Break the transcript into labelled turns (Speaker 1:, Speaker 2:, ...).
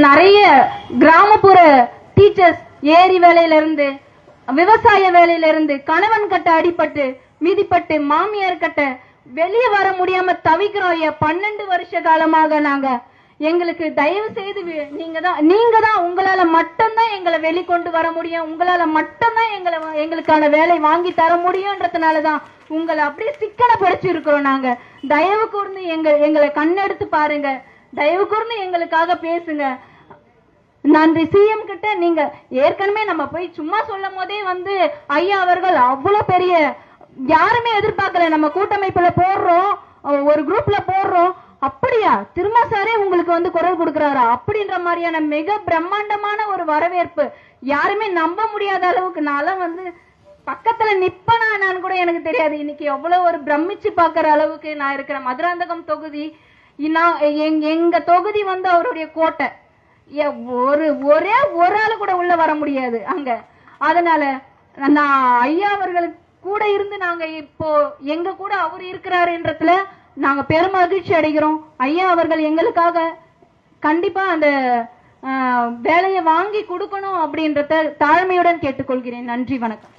Speaker 1: நிறைய கிராமப்புற டீச்சர்ஸ் ஏரி வேலையில இருந்து விவசாய வேலையில இருந்து கணவன் கட்ட அடிபட்டு மீதிப்பட்டு மாமியார் கட்ட வெளியே வர முடியாம தவிக்கிறோம் ஐயா. பன்னெண்டு வருஷ காலமாக நாங்க எங்களுக்கு தயவு செய்து நீங்க தான் நீங்க தான் உங்களால மட்டும்தான் எங்களை வெளிக்கொண்டு வர முடியும். உங்களால மட்டும்தான் எங்களை எங்களுக்கான வேலை வாங்கி தர முடியும்ன்றதுனாலதான் உங்களை அப்படியே சிக்கனை படிச்சிருக்கிறோம் நாங்க. தயவு கூர்ந்து எங்க எங்களை கண்ணெடுத்து பாருங்க. தயவு கூர்ந்து எங்களுக்காக பேசுங்க. நன்றி. சிஎம் கிட்ட நீங்க ஏற்கனவே நம்ம போய் சும்மா சொல்லும் போதே வந்து ஐயா அவர்கள் அவ்வளவு பெரிய யாருமே எதிர்பார்க்கல. நம்ம கூட்டமைப்புல போடுறோம் ஒரு குரூப்ல போடுறோம். அப்படியா? திரும்ப சாரே உங்களுக்கு வந்து குரல் கொடுக்கிறாரா? அப்படின்ற மாதிரியான மிக பிரம்மாண்டமான ஒரு வரவேற்பு. யாருமே நம்ப முடியாத அளவுக்கு நான் வந்து பக்கத்துல நிப்பனா நான் கூட எனக்கு தெரியாது. இன்னைக்கு எவ்வளவு ஒரு பிரமிச்சு பாக்குற அளவுக்கு நான் இருக்கிற மதுராந்தகம் தொகுதி நான் எங்க- தொகுதி வந்து அவருடைய கோட்டை. எ- ஒரு ஒரே ஒரு ஆள் கூட உள்ள வர முடியாது அங்க. அதனால நான் ஐயா அவர்களுக்கு கூட இருந்து நாங்க இப்போ எங்க கூட அவர் இருக்கிறாருன்றதுல நாங்க பெரும் மகிழ்ச்சி அடைகிறோம். ஐயா அவர்கள் எங்களுக்காக கண்டிப்பா அந்த வேலையை வாங்கி கொடுக்கணும் அப்படின்றத தாழ்மையுடன் கேட்டுக்கொள்கிறேன். நன்றி வணக்கம்.